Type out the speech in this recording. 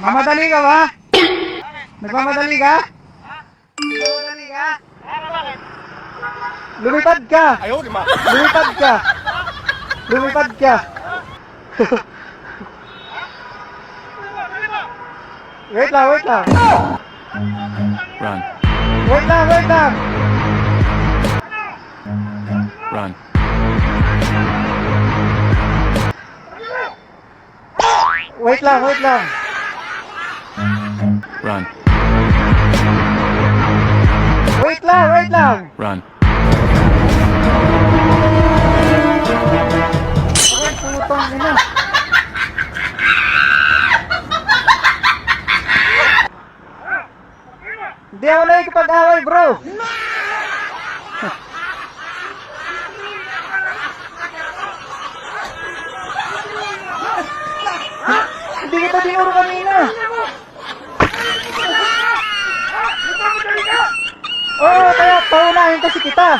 Mamadali ka ba? Nagmamadali ka? Nagmamadali ka? Lumipad ka! Ayaw, di ma. Lumipad ka! Lumipad ka! wait lang, wait lang! Run. Wait lang, wait lang! Run. Wait lang, wait lang! Run. Wait lang, wait lang! Run. Ay, putang ina! Hindi ako nakikipag-away, bro! Hindi kita tinuro kanina! Oo, kaya paunahin kasi kita!